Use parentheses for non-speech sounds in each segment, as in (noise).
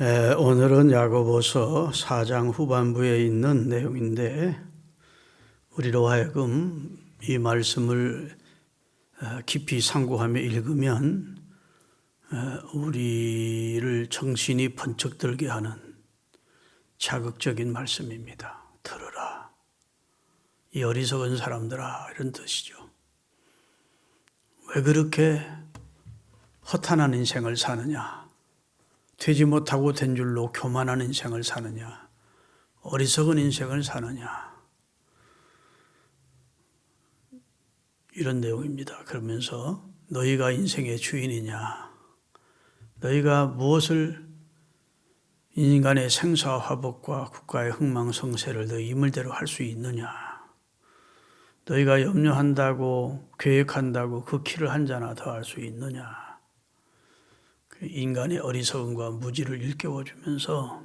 에, 오늘은 야고보서 4장 후반부에 있는 내용인데 우리로 하여금 이 말씀을 어, 깊이 상고하며 읽으면 어, 우리를 정신이 번쩍 들게 하는 자극적인 말씀입니다. 들으라. 이 어리석은 사람들아 이런 뜻이죠. 왜 그렇게 허탄한 인생을 사느냐? 되지 못하고 된 줄로 교만한 인생을 사느냐? 어리석은 인생을 사느냐? 이런 내용입니다. 그러면서 너희가 인생의 주인이냐? 너희가 무엇을 인간의 생사화복과 국가의 흥망성쇠를 너희 임을대로 할 수 있느냐? 너희가 염려한다고 계획한다고 그 키를 한 자나 더 할 수 있느냐? 그 인간의 어리석음과 무지를 일깨워 주면서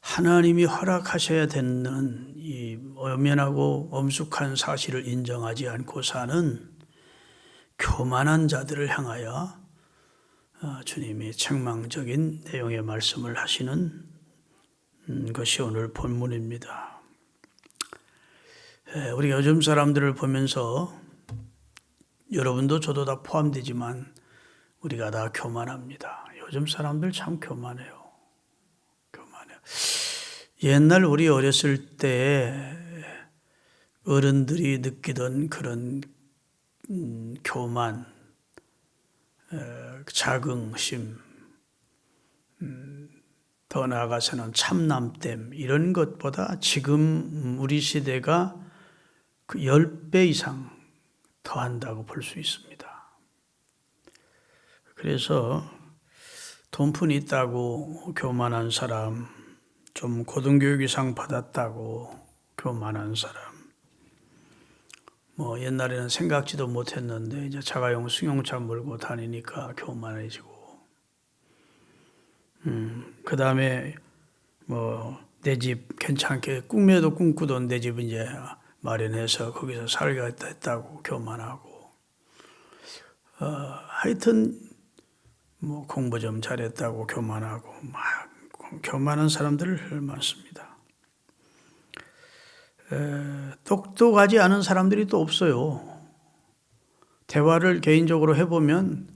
하나님이 허락하셔야 되는 이 엄연하고 엄숙한 사실을 인정하지 않고 사는 교만한 자들을 향하여 어, 주님이 책망적인 내용의 말씀을 하시는 음, 것이 오늘 본문입니다. 에, 우리 요즘 사람들을 보면서 여러분도 저도 다 포함되지만 우리가 다 교만합니다. 요즘 사람들 참 교만해요. 교만해요. 옛날 우리 어렸을 때 어른들이 느끼던 그런 음, 교만, 에, 자긍심, 음, 더 나아가서는 참남됨 이런 것보다 지금 우리 시대가 그 10배 이상 더한다고 볼 수 있습니다. 그래서 돈푼 있다고 교만한 사람, 좀 고등교육 이상 받았다고 교만한 사람, 뭐 옛날에는 생각지도 못했는데 이제 자가용 승용차 몰고 다니니까 교만해지고, 음, 그 다음에 뭐 내 집 괜찮게 꿈에도 꿈꾸던 내 집 이제 마련해서 거기서 살겠다 했다고 교만하고, 어, 하여튼 뭐 공부 좀 잘했다고 교만하고 막 교만한 사람들 많습니다. 에, 똑똑하지 않은 사람들이 또 없어요. 대화를 개인적으로 해보면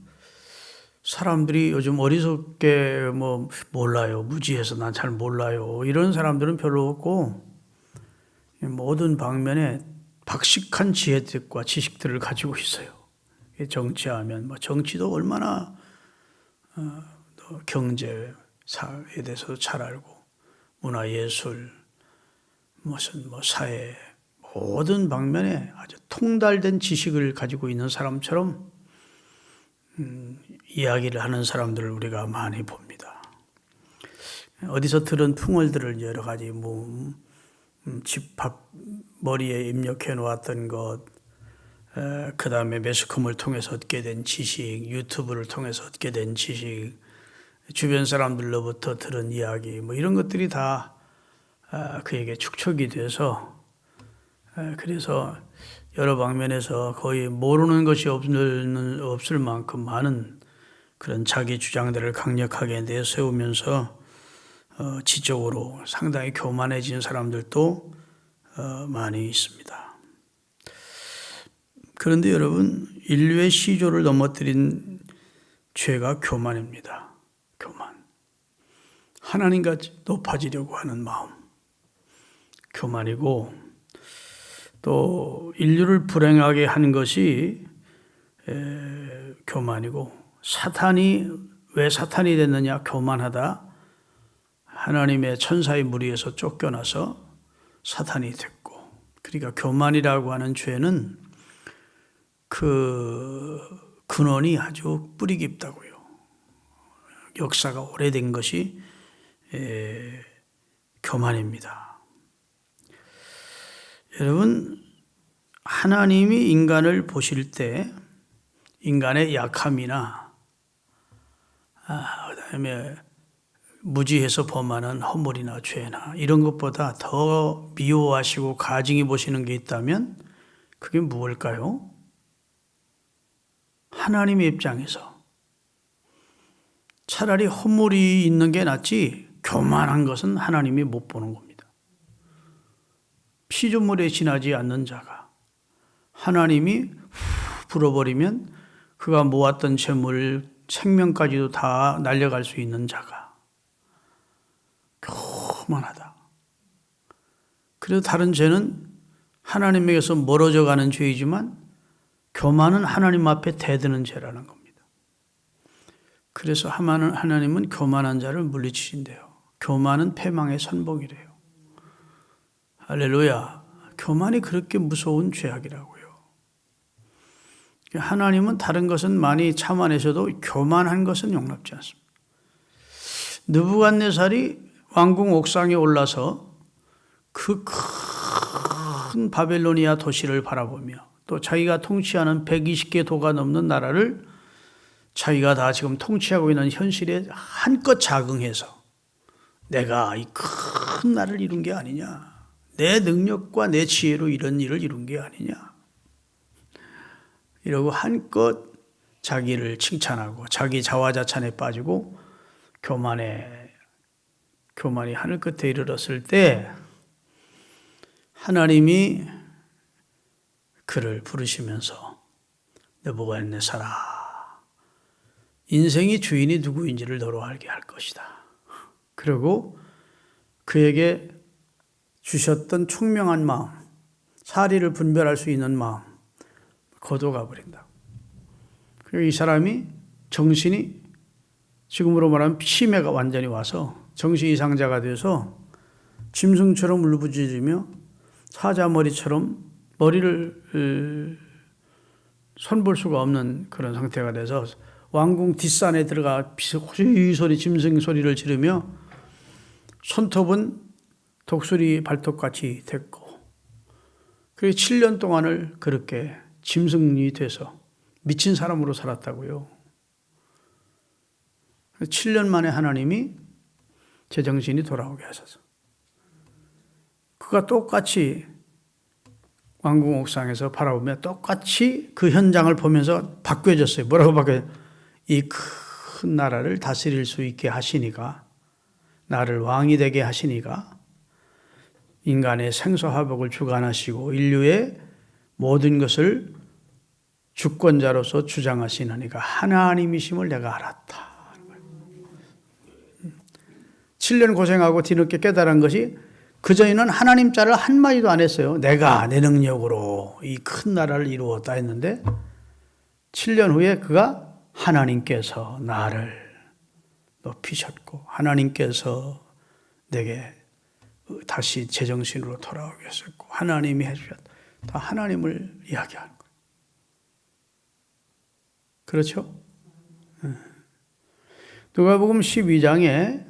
사람들이 요즘 어리석게 뭐 몰라요. 무지해서 난 잘 몰라요. 이런 사람들은 별로 없고 모든 방면에 박식한 지혜들과 지식들을 가지고 있어요. 정치하면 뭐 정치도 얼마나 어, 또 경제에 대해서도 잘 알고 문화 예술 무슨 뭐 사회 모든 방면에 아주 통달된 지식을 가지고 있는 사람처럼 음, 이야기를 하는 사람들을 우리가 많이 봅니다. 어디서 들은 풍월들을 여러 가지 뭐 음, 집합 머리에 입력해 놓았던 것, 그 다음에 매스컴을 통해서 얻게 된 지식, 유튜브를 통해서 얻게 된 지식, 주변 사람들로부터 들은 이야기, 뭐 이런 것들이 다 아, 그에게 축적이 돼서 그래서 여러 방면에서 거의 모르는 것이 없을, 없을 만큼 많은 그런 자기 주장들을 강력하게 내세우면서 어, 지적으로 상당히 교만해진 사람들도 어, 많이 있습니다. 그런데 여러분, 인류의 시조를 넘어뜨린 죄가 교만입니다. 교만. 하나님같이 높아지려고 하는 마음. 교만이고, 또 인류를 불행하게 하는 것이 에, 교만이고, 사탄이 왜 사탄이 됐느냐? 교만하다. 하나님의 천사의 무리에서 쫓겨나서 사탄이 됐고, 그러니까 교만이라고 하는 죄는 그 근원이 아주 뿌리 깊다고요. 역사가 오래된 것이 에, 교만입니다. 여러분, 하나님이 인간을 보실 때 인간의 약함이나 아, 그다음에 무지해서 범하는 허물이나 죄나 이런 것보다 더 미워하시고 가증히 보시는 게 있다면 그게 무엇일까요? 하나님의 입장에서 차라리 허물이 있는 게 낫지 교만한 것은 하나님이 못 보는 겁니다. 피조물에 지나지 않는 자가 하나님이 후 불어버리면 그가 모았던 재물 생명까지도 다 날려갈 수 있는 자가 교만하다. 그래도 다른 죄는 하나님에게서 멀어져 가는 죄이지만 교만은 하나님 앞에 대드는 죄라는 겁니다. 그래서 하나님은 교만한 자를 물리치신대요. 교만은 패망의 선봉이래요. 할렐루야. 교만이 그렇게 무서운 죄악이라고요. 하나님은 다른 것은 많이 참아내셔도 교만한 것은 용납지 않습니다. 느부갓네살이 왕궁 옥상에 올라서 그 큰 바벨로니아 도시를 바라보며 또 자기가 통치하는 120개 도가 넘는 나라를 자기가 다 지금 통치하고 있는 현실에 한껏 자긍해서 내가 이 큰 나라를 이룬 게 아니냐. 내 능력과 내 지혜로 이런 일을 이룬 게 아니냐. 이러고 한껏 자기를 칭찬하고 자기 자화자찬에 빠지고 교만에 교만이 하늘 끝에 이르렀을 때 하나님이 그를 부르시면서 느부갓네살아 인생의 주인이 누구인지를 너로 알게 할 것이다. 그리고 그에게 주셨던 총명한 마음, 사리를 분별할 수 있는 마음, 거둬가 버린다. 그리고 이 사람이 정신이 지금으로 말하면 치매가 완전히 와서 정신 이상자가 돼서 짐승처럼 울부짖으며 사자머리처럼 머리를 손볼 수가 없는 그런 상태가 돼서 왕궁 뒷산에 들어가 호이 소리 짐승 소리를 지르며 손톱은 독수리 발톱같이 됐고 그리고 7년 동안을 그렇게 짐승이 돼서 미친 사람으로 살았다고요. 7년 만에 하나님이 제 정신이 돌아오게 하셔서 그가 똑같이 왕궁 옥상에서 바라보며 똑같이 그 현장을 보면서 바뀌어졌어요. 뭐라고 바뀌어? 이큰 나라를 다스릴 수 있게 하시니까 나를 왕이 되게 하시니까 인간의 생사화복을 주관하시고 인류의 모든 것을 주권자로서 주장하시느니가 하나님이심을 내가 알았다. 7년 고생하고 뒤늦게 깨달은 것이 그전에는 하나님 자를 한마디도 안 했어요. 내가 내 능력으로 이 큰 나라를 이루었다 했는데 7년 후에 그가 하나님께서 나를 높이셨고 하나님께서 내게 다시 제정신으로 돌아오게 하셨고 하나님이 해주셨다. 다 하나님을 이야기하는 거예요. 그렇죠? 누가복음 12장에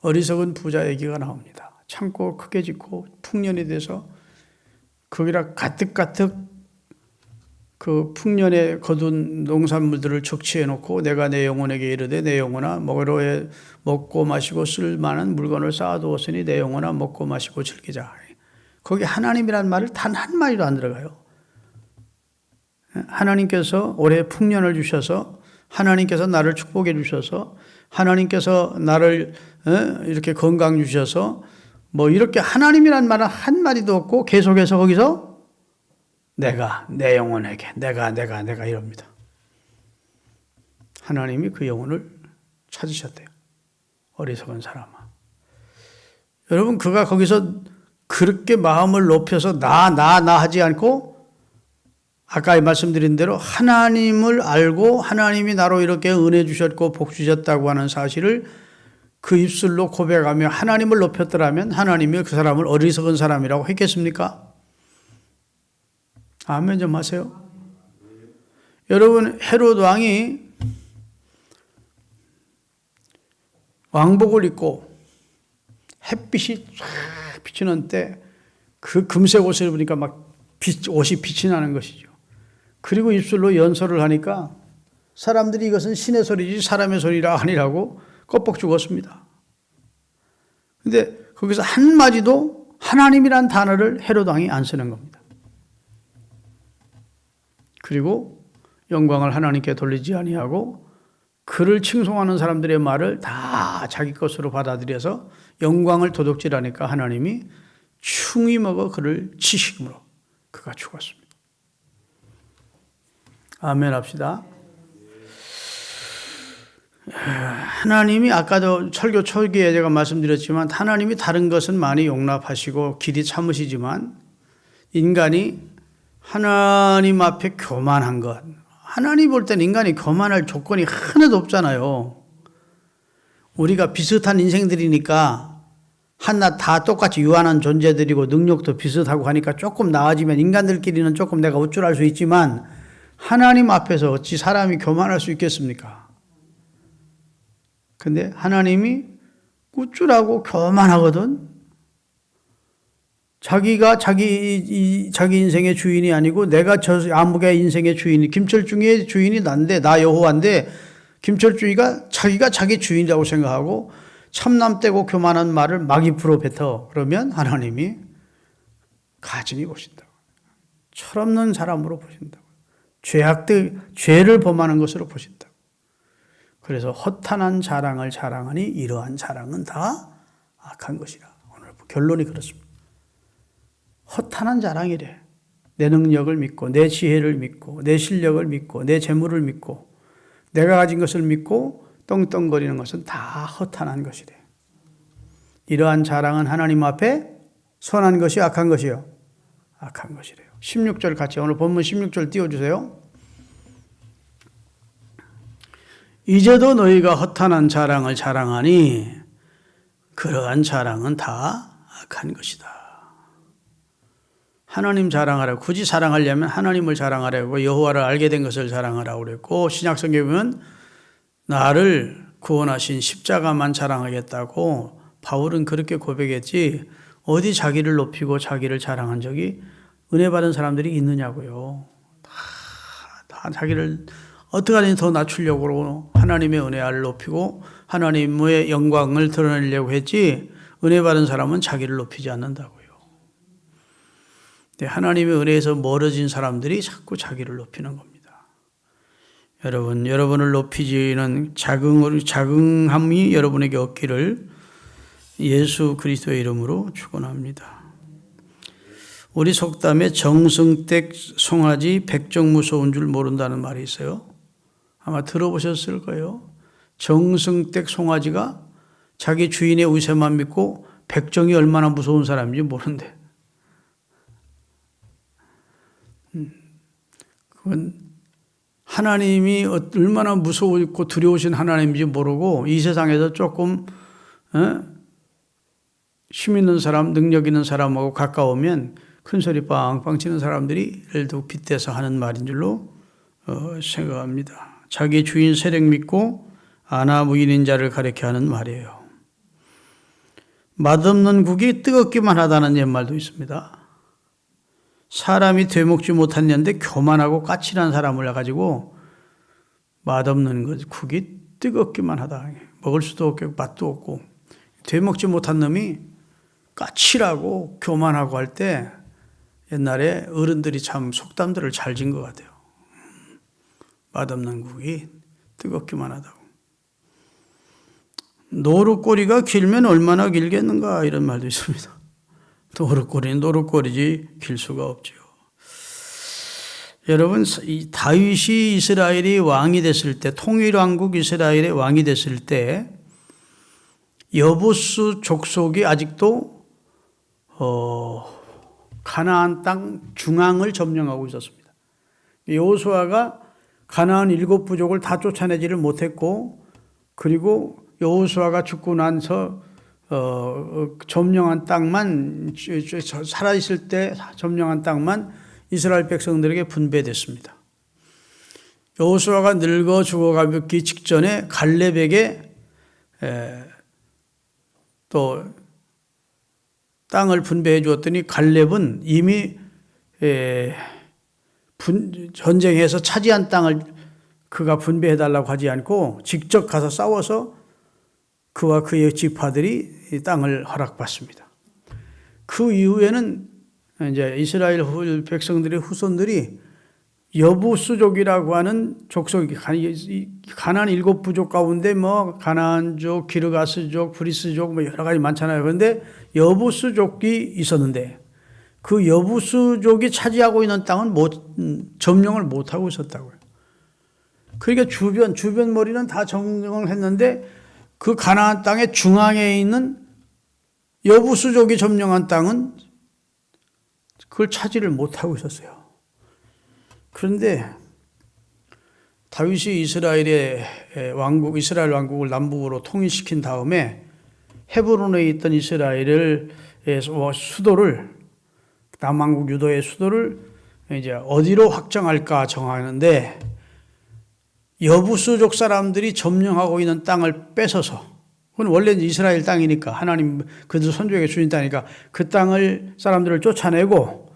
어리석은 부자 얘기가 나옵니다. 창고 크게 짓고 풍년이 돼서 거기다 가득가득 그 풍년에 거둔 농산물들을 적치해 놓고 내가 내 영혼에게 이르되 내 영혼아 먹으러 먹고 마시고 쓸 만한 물건을 쌓아두었으니 내 영혼아 먹고 마시고 즐기자. 거기 하나님이란 말을 단 한 마디도 안 들어가요. 하나님께서 올해 풍년을 주셔서 하나님께서 나를 축복해 주셔서 하나님께서 나를 어, 이렇게 건강 주셔서 뭐 이렇게 하나님이란 말은 한 마디도 없고 계속해서 거기서 내가 내 영혼에게 내가 내가 내가 이럽니다. 하나님이 그 영혼을 찾으셨대요. 어리석은 사람아. 여러분 그가 거기서 그렇게 마음을 높여서 나 나 나 하지 않고 아까 말씀드린 대로 하나님을 알고 하나님이 나로 이렇게 은혜 주셨고 복 주셨다고 하는 사실을 그 입술로 고백하며 하나님을 높였더라면 하나님이 그 사람을 어리석은 사람이라고 했겠습니까? 아멘 좀 하세요. 여러분 헤롯 왕이 왕복을 입고 햇빛이 쫙 비치는 때 그 금색 옷을 입으니까 막 빛, 옷이 빛이 나는 것이죠. 그리고 입술로 연설을 하니까 사람들이 이것은 신의 소리지 사람의 소리라 아니라고 껍벅 죽었습니다. 근데 거기서 한마디도 하나님이란 단어를 헤로당이 안 쓰는 겁니다. 그리고 영광을 하나님께 돌리지 아니하고 그를 칭송하는 사람들의 말을 다 자기 것으로 받아들여서 영광을 도둑질하니까 하나님이 충이 먹어 그를 치심으로 그가 죽었습니다. 아멘 합시다. 하나님이 아까도 설교 초기에 제가 말씀드렸지만 하나님이 다른 것은 많이 용납하시고 길이 참으시지만 인간이 하나님 앞에 교만한 것. 하나님 볼 땐 인간이 교만할 조건이 하나도 없잖아요. 우리가 비슷한 인생들이니까 한낱 다 똑같이 유한한 존재들이고 능력도 비슷하고 하니까 조금 나아지면 인간들끼리는 조금 내가 우쭐할 수 있지만 하나님 앞에서 어찌 사람이 교만할 수 있겠습니까? 근데 하나님이 우쭐하고 교만하거든. 자기가 자기 이, 자기 인생의 주인이 아니고 내가 저 아무개 인생의 주인이 김철중의 주인이 난데 나 여호와인데 김철중이가 자기가 자기 주인이라고 생각하고 참남되고 교만한 말을 막 입으로 뱉어 그러면 하나님이 가증히 보신다. 철없는 사람으로 보신다. 죄악들 죄를 범하는 것으로 보신다. 그래서 허탄한 자랑을 자랑하니 이러한 자랑은 다 악한 것이라. 오늘 결론이 그렇습니다. 허탄한 자랑이래. 내 능력을 믿고, 내 지혜를 믿고, 내 실력을 믿고, 내 재물을 믿고, 내가 가진 것을 믿고 떵떵거리는 것은 다 허탄한 것이래. 이러한 자랑은 하나님 앞에 선한 것이 악한 것이요. 악한 것이래요. 16절 같이 오늘 본문 16절 띄워주세요. 이제도 너희가 허탄한 자랑을 자랑하니 그러한 자랑은 다 악한 것이다. 하나님 자랑하라. 굳이 사랑하려면 하나님을 자랑하라고 여호와를 알게 된 것을 자랑하라고 그랬고 신약 보면 나를 구원하신 십자가만 자랑하겠다고 바울은 그렇게 고백했지 어디 자기를 높이고 자기를 자랑한 적이 은혜 받은 사람들이 있느냐고요. 다, 다 자기를 어떻게 하든지 더 낮추려고 하나님의 은혜를 높이고 하나님의 영광을 드러내려고 했지 은혜 받은 사람은 자기를 높이지 않는다고요. 하나님의 은혜에서 멀어진 사람들이 자꾸 자기를 높이는 겁니다. 여러분, 여러분을 높이지는 자긍, 자긍함이 여러분에게 없기를 예수 그리스도의 이름으로 축원합니다. 우리 속담에 정승댁 송아지 백정 무서운 줄 모른다는 말이 있어요. 아마 들어보셨을 거예요. 정승댁 송아지가 자기 주인의 우세만 믿고 백정이 얼마나 무서운 사람인지 모른대. 음, 그건 하나님이 얼마나 무서우고 두려우신 하나님인지 모르고 이 세상에서 조금 어? 힘 있는 사람, 능력 있는 사람하고 가까우면 큰 소리 빵빵 치는 사람들이 예를 빗대서 하는 말인 줄로 어, 생각합니다. 자기 주인 세력 믿고 아나무인인 자를 가리켜 하는 말이에요. 맛없는 국이 뜨겁기만 하다는 옛말도 있습니다. 사람이 되먹지 못했는데 교만하고 까칠한 사람을 가지고 맛없는 것, 국이 뜨겁기만 하다. 먹을 수도 없고 맛도 없고 되먹지 못한 놈이 까칠하고 교만하고 할 때 옛날에 어른들이 참 속담들을 잘 진 것 같아요. 맛없는 국이 뜨겁기만 하다고. 노루꼬리가 길면 얼마나 길겠는가 이런 말도 있습니다. (laughs) 노루꼬리는 노루꼬리지 길 수가 없죠. 여러분 이 다윗이 이스라엘이 왕이 됐을 때 통일왕국 이스라엘의 왕이 됐을 때 여부스 족속이 아직도 어, 가나안 땅 중앙을 점령하고 있었습니다. 여호수아가 가나안 일곱 부족을 다 쫓아내지를 못했고 그리고 여호수아가 죽고 나서 어, 점령한 땅만 살아 있을 때 점령한 땅만 이스라엘 백성들에게 분배됐습니다. 여호수아가 늙어 죽어가기 직전에 갈렙에게 또 땅을 분배해 주었더니 갈렙은 이미 전쟁에서 차지한 땅을 그가 분배해 달라고 하지 않고 직접 가서 싸워서 그와 그의 지파들이 땅을 허락받습니다. 그 이후에는 이제 이스라엘 백성들의 후손들이 여부수족이라고 하는 족속이 가난 일곱 부족 가운데 뭐 가나안족, 기르가스족, 브리스족 뭐 여러 가지 많잖아요. 그런데 여부수족이 있었는데 그 여부수족이 차지하고 있는 땅은 못 음, 점령을 못 하고 있었다고요. 그러니까 주변 주변 머리는 다 점령을 했는데 그 가나안 땅의 중앙에 있는 여부수족이 점령한 땅은 그걸 차지를 못 하고 있었어요. 그런데 다윗이 이스라엘의 왕국 이스라엘 왕국을 남북으로 통일시킨 다음에 헤브론에 있던 이스라엘을 수도를 남왕국 유도의 수도를 이제 어디로 확정할까 정하는데 여부수족 사람들이 점령하고 있는 땅을 뺏어서 그건 원래 이스라엘 땅이니까 하나님 그들 선조에게 주신 땅이니까 그 땅을 사람들을 쫓아내고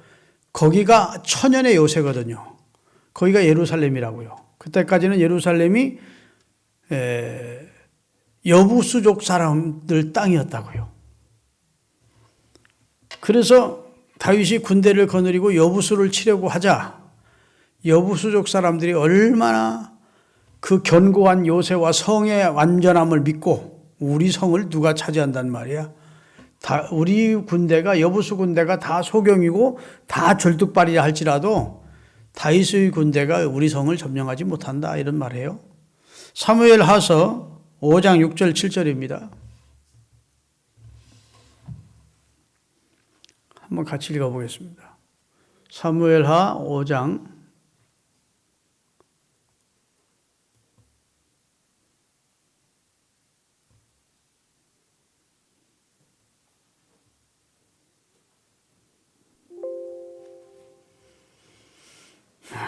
거기가 천연의 요새거든요. 거기가 예루살렘이라고요. 그때까지는 예루살렘이 여부수족 사람들 땅이었다고요. 그래서 다윗이 군대를 거느리고 여부수를 치려고 하자 여부수족 사람들이 얼마나 그 견고한 요새와 성의 완전함을 믿고 우리 성을 누가 차지한단 말이야. 다 우리 군대가 여부수 군대가 다 소경이고 다 절뚝발이라 할지라도 다윗의 군대가 우리 성을 점령하지 못한다 이런 말이에요. 사무엘 하서 5장 6절 7절입니다. 한번 같이 읽어보겠습니다. 사무엘 하 5장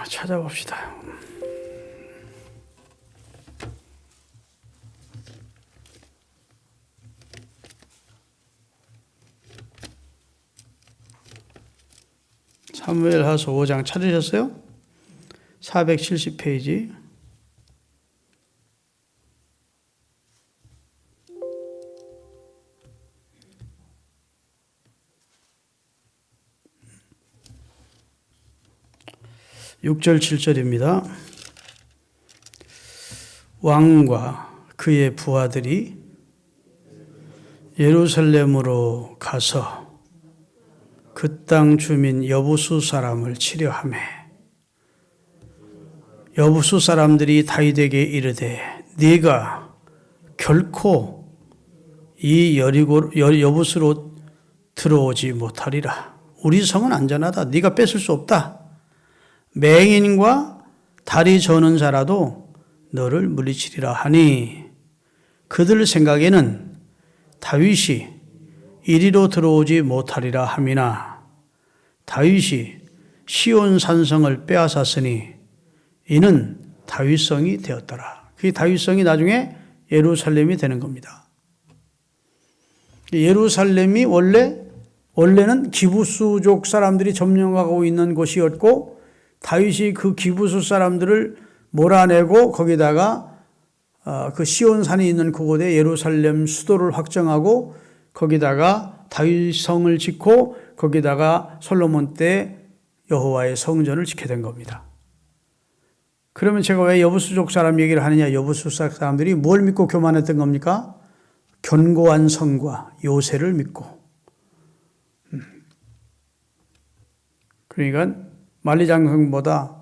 찾아봅시다. 사무엘 하서 5장 찾으셨어요? 470페이지. 6절 7절입니다. 왕과 그의 부하들이 예루살렘으로 가서 그 땅 주민 여부수 사람을 치려하매 여부수 사람들이 다윗에게 이르되 네가 결코 이 여리고 여부수로 들어오지 못하리라. 우리 성은 안전하다. 네가 뺏을 수 없다. 맹인과 다리 저는 자라도 너를 물리치리라 하니 그들 생각에는 다윗이 이리로 들어오지 못하리라 함이나 다윗이 시온 산성을 빼앗았으니 이는 다윗성이 되었더라. 그 다윗성이 나중에 예루살렘이 되는 겁니다. 예루살렘이 원래 원래는 기부수족 사람들이 점령하고 있는 곳이었고 다윗이 그 기부수 사람들을 몰아내고 거기다가 어, 그 시온산이 있는 그곳에 예루살렘 수도를 확정하고 거기다가 다윗성을 짓고 거기다가 솔로몬 때 여호와의 성전을 짓게 된 겁니다. 그러면 제가 왜 여부수족 사람 얘기를 하느냐? 여부수 사람들이 뭘 믿고 교만했던 겁니까? 견고한 성과 요새를 믿고. 음. 그러니까 만리장성보다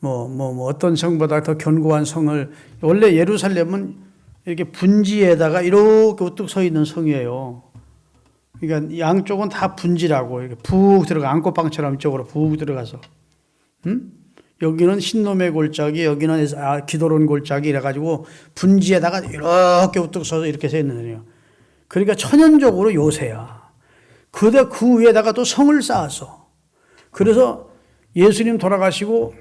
뭐, 뭐, 뭐 어떤 성보다 더 견고한 성을 원래 예루살렘은 이렇게 분지에다가 이렇게 우뚝 서 있는 성이에요. 그러니까 양쪽은 다 분지라고 이렇게 푹 들어가 안고방처럼 이쪽으로 푹 들어가서 음? 여기는 흰놈의 골짜기 여기는 아, 기도론 골짜기 이래가지고 분지에다가 이렇게 우뚝 서서 이렇게 서 있는 거예요. 그러니까 천연적으로 요새야. 그대 그 위에다가 또 성을 쌓았어. 그래서 예수님 돌아가시고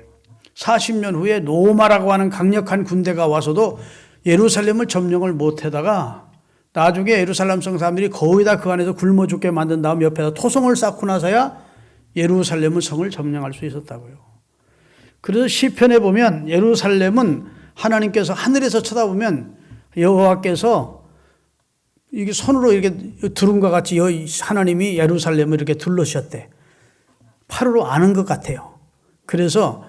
40년 후에 노마라고 하는 강력한 군대가 와서도 예루살렘을 점령을 못하다가 나중에 예루살렘 성 사람들이 거의 다 그 안에서 굶어 죽게 만든 다음 옆에다 토성을 쌓고 나서야 예루살렘을 성을 점령할 수 있었다고요. 그래서 시편에 보면 예루살렘은 하나님께서 하늘에서 쳐다보면 여호와께서 이게 손으로 이렇게 두름과 같이 하나님이 예루살렘을 이렇게 둘러셨대. 8으로 아는 것 같아요. 그래서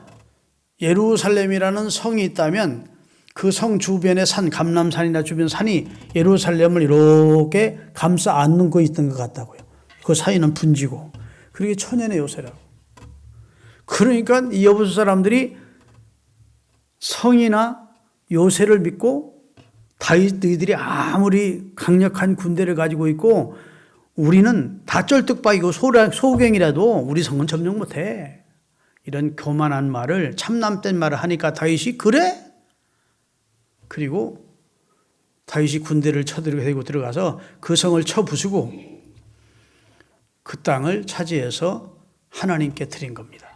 예루살렘이라는 성이 있다면 그 성 주변의 산, 감남산이나 주변 산이 예루살렘을 이렇게 감싸 안는 거 있던 것 같다고요. 그 사이는 분지고. 그게 천연의 요새라고. 그러니까 이 여부수 사람들이 성이나 요새를 믿고 다윗 너희들이 아무리 강력한 군대를 가지고 있고 우리는 다 쩔뚝박이고 소경이라도 우리 성은 점령 못해. 이런 교만한 말을 참남된 말을 하니까 다윗이 그래? 그리고 다윗이 군대를 쳐들고 들어가서 그 성을 쳐 부수고 그 땅을 차지해서 하나님께 드린 겁니다.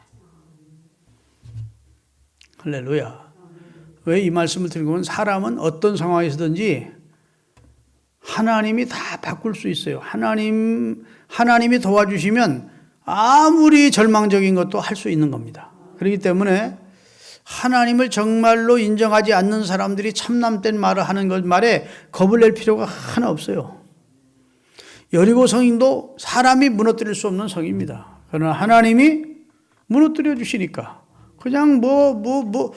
할렐루야. 왜 이 말씀을 드리고 사람은 어떤 상황에서든지 하나님이 다 바꿀 수 있어요. 하나님, 하나님이 도와주시면 아무리 절망적인 것도 할 수 있는 겁니다. 그렇기 때문에 하나님을 정말로 인정하지 않는 사람들이 참남된 말을 하는 것 말에 겁을 낼 필요가 하나 없어요. 여리고 성인도 사람이 무너뜨릴 수 없는 성입니다. 그러나 하나님이 무너뜨려 주시니까 그냥 뭐 뭐 뭐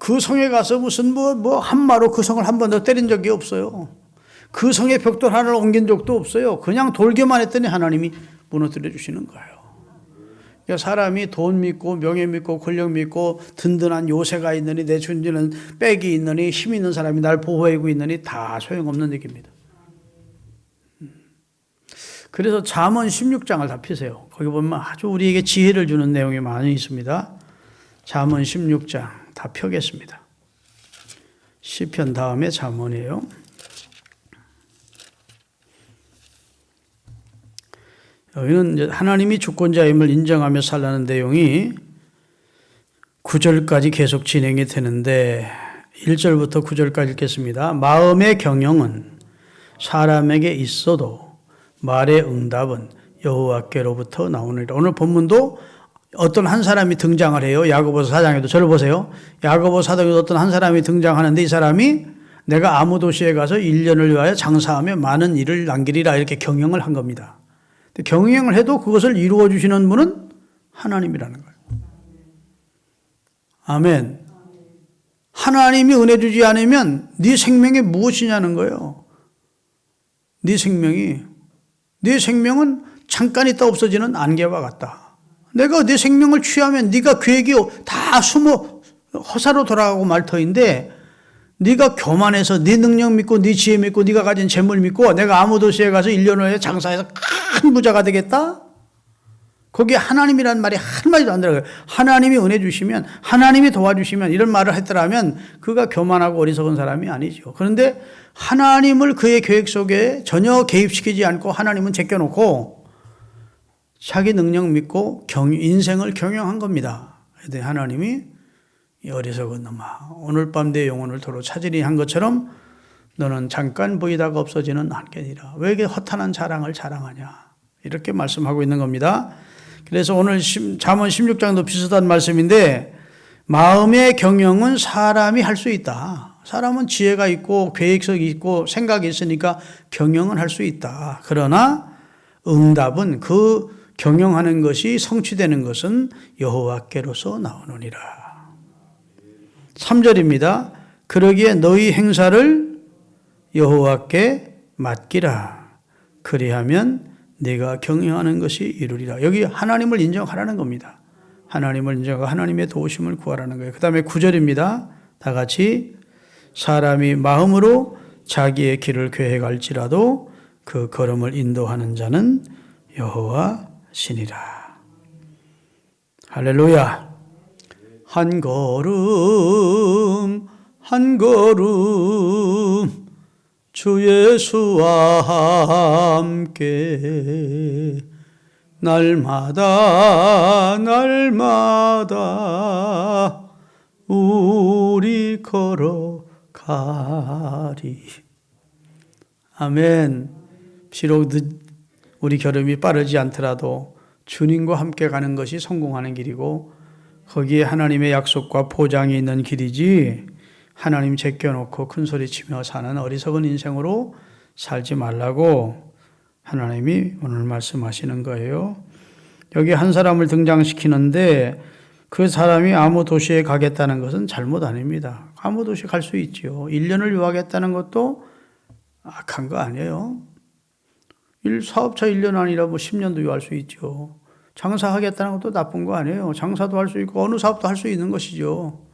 그 성에 가서 무슨 뭐 뭐 한마로 그 성을 한 번도 때린 적이 없어요. 그 성의 벽돌 하나를 옮긴 적도 없어요. 그냥 돌기만 했더니 하나님이 무너뜨려 주시는 거예요. 사람이 돈 믿고 명예 믿고 권력 믿고 든든한 요새가 있느니 내 존재는 빽이 있느니 힘 있는 사람이 날 보호하고 있느니 다 소용없는 얘기입니다. 음. 그래서 잠언 16장을 다 피세요. 거기 보면 아주 우리에게 지혜를 주는 내용이 많이 있습니다. 잠언 16장 다 펴겠습니다. 시편 다음에 잠언이에요. 여기는 하나님이 주권자임을 인정하며 살라는 내용이 9절까지 계속 진행이 되는데 1절부터 9절까지 읽겠습니다. 마음의 경영은 사람에게 있어도 말의 응답은 여호와께로부터 나오느니라. 오늘 본문도 어떤 한 사람이 등장을 해요. 야고보서 사장에도 저를 보세요. 야고보서 사장에도 어떤 한 사람이 등장하는데 이 사람이 내가 아무 도시에 가서 1년을 위하여 장사하며 많은 일을 남기리라 이렇게 경영을 한 겁니다. 경영을 해도 그것을 이루어 주시는 분은 하나님이라는 거예요. 아멘. 하나님이 은혜 주지 않으면 네 생명이 무엇이냐는 거예요. 네 생명이 네 생명은 잠깐 있다 없어지는 안개와 같다. 내가 네 생명을 취하면 네가 계획이 다 숨어 허사로 돌아가고 말 터인데 네가 교만해서 네 능력 믿고 네 지혜 믿고 네가 가진 재물 믿고 내가 아무 도시에 가서 1년 후에 장사해서 큰 부자가 되겠다? 거기에 하나님이라는 말이 한마디도 안 들어가요. 하나님이 은혜 주시면, 하나님이 도와주시면 이런 말을 했더라면 그가 교만하고 어리석은 사람이 아니죠. 그런데 하나님을 그의 계획 속에 전혀 개입시키지 않고 하나님은 제껴놓고 자기 능력 믿고 경, 인생을 경영한 겁니다. 하나님이 어리석은 놈아 오늘 밤 내 영혼을 도로 찾으리 한 것처럼 너는 잠깐 보이다가 없어지는 않겠니라. 왜 이렇게 허탄한 자랑을 자랑하냐. 이렇게 말씀하고 있는 겁니다. 그래서 오늘 잠언 16장도 비슷한 말씀인데 마음의 경영은 사람이 할 수 있다. 사람은 지혜가 있고 계획성이 있고 생각이 있으니까 경영은 할 수 있다. 그러나 응답은 그 경영하는 것이 성취되는 것은 여호와께로서 나오느니라. 3절입니다. 그러기에 너희 행사를 여호와께 맡기라. 그리하면 내가 경영하는 것이 이루리라. 여기 하나님을 인정하라는 겁니다. 하나님을 인정하고 하나님의 도우심을 구하라는 거예요. 그 다음에 9절입니다. 다 같이 사람이 마음으로 자기의 길을 계획할지라도 그 걸음을 인도하는 자는 여호와 신이라. 할렐루야. 한 걸음 한 걸음 주 예수와 함께 날마다 날마다 우리 걸어가리. 아멘. 비록 우리 결음이 빠르지 않더라도 주님과 함께 가는 것이 성공하는 길이고 거기에 하나님의 약속과 포장이 있는 길이지 하나님 제껴놓고 큰 소리 치며 사는 어리석은 인생으로 살지 말라고 하나님이 오늘 말씀하시는 거예요. 여기 한 사람을 등장시키는데 그 사람이 아무 도시에 가겠다는 것은 잘못 아닙니다. 아무 도시 갈 수 있지요. 1년을 유하겠다는 것도 악한 거 아니에요. 일, 사업차 1년 아니라 뭐 10년도 유할 수 있죠. 장사하겠다는 것도 나쁜 거 아니에요. 장사도 할 수 있고 어느 사업도 할 수 있는 것이죠.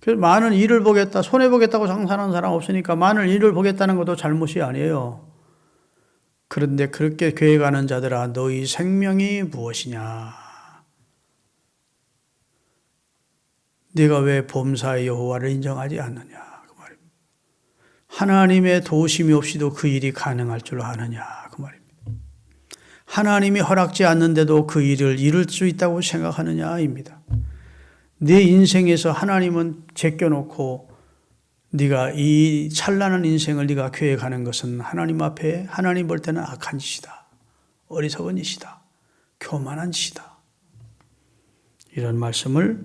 그래서 많은 일을 보겠다, 손해 보겠다고 장사하는 사람 없으니까 많은 일을 보겠다는 것도 잘못이 아니에요. 그런데 그렇게 계획하는 자들아 너희 생명이 무엇이냐? 네가 왜 범사의 여호와를 인정하지 않느냐? 그 말입니다. 하나님의 도우심이 없이도 그 일이 가능할 줄 아느냐? 하나님이 허락지 않는데도 그 일을 이룰 수 있다고 생각하느냐입니다. 네 인생에서 하나님은 제껴놓고 네가 이 찬란한 인생을 네가 계획하는 것은 하나님 앞에 하나님 볼 때는 악한 짓이다. 어리석은 짓이다. 교만한 짓이다. 이런 말씀을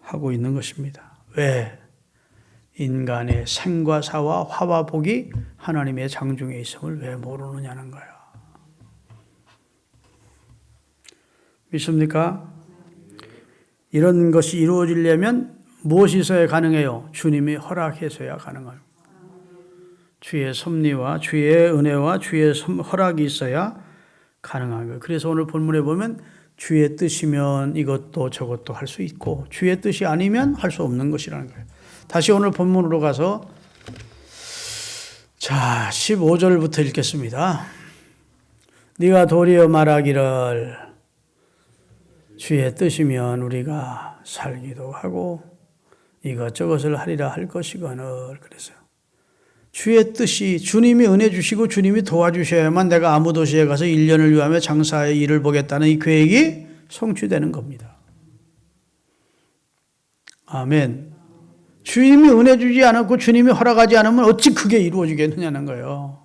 하고 있는 것입니다. 왜? 인간의 생과 사와 화와 복이 하나님의 장중에 있음을 왜 모르느냐는 거야. 믿습니까? 이런 것이 이루어지려면 무엇이 있어야 가능해요? 주님이 허락해서야 가능해요. 주의 섭리와 주의 은혜와 주의 허락이 있어야 가능한 거예요. 그래서 오늘 본문에 보면 주의 뜻이면 이것도 저것도 할 수 있고 주의 뜻이 아니면 할 수 없는 것이라는 거예요. 다시 오늘 본문으로 가서 자, 15절부터 읽겠습니다. 네가 도리어 말하기를 주의 뜻이면 우리가 살기도 하고 이것저것을 하리라 할 것이거늘 그래서 주의 뜻이 주님이 은혜 주시고 주님이 도와주셔야만 내가 아무 도시에 가서 1년을 위하며 장사의 일을 보겠다는 이 계획이 성취되는 겁니다. 아멘. 주님이 은혜 주지 않았고 주님이 허락하지 않으면 어찌 그게 이루어지겠느냐는 거예요.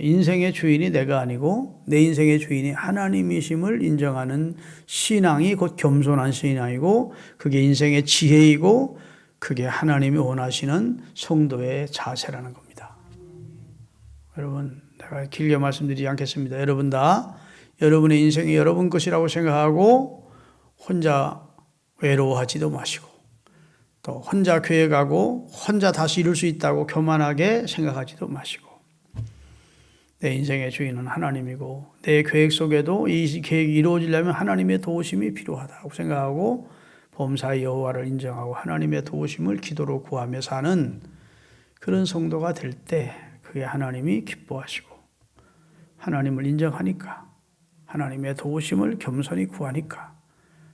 인생의 주인이 내가 아니고 내 인생의 주인이 하나님이심을 인정하는 신앙이 곧 겸손한 신앙이고 그게 인생의 지혜이고 그게 하나님이 원하시는 성도의 자세라는 겁니다. 여러분, 내가 길게 말씀드리지 않겠습니다. 여러분 다 여러분의 인생이 여러분 것이라고 생각하고 혼자 외로워하지도 마시고 또 혼자 계획하고 혼자 다시 이룰 수 있다고 교만하게 생각하지도 마시고 내 인생의 주인은 하나님이고 내 계획 속에도 이 계획이 이루어지려면 하나님의 도우심이 필요하다고 생각하고 범사의 여호와를 인정하고 하나님의 도우심을 기도로 구하며 사는 그런 성도가 될 때 그게 하나님이 기뻐하시고 하나님을 인정하니까 하나님의 도우심을 겸손히 구하니까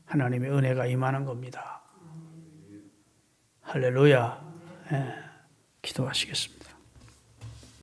하나님의 은혜가 임하는 겁니다. 할렐루야. 예, 기도하시겠습니다.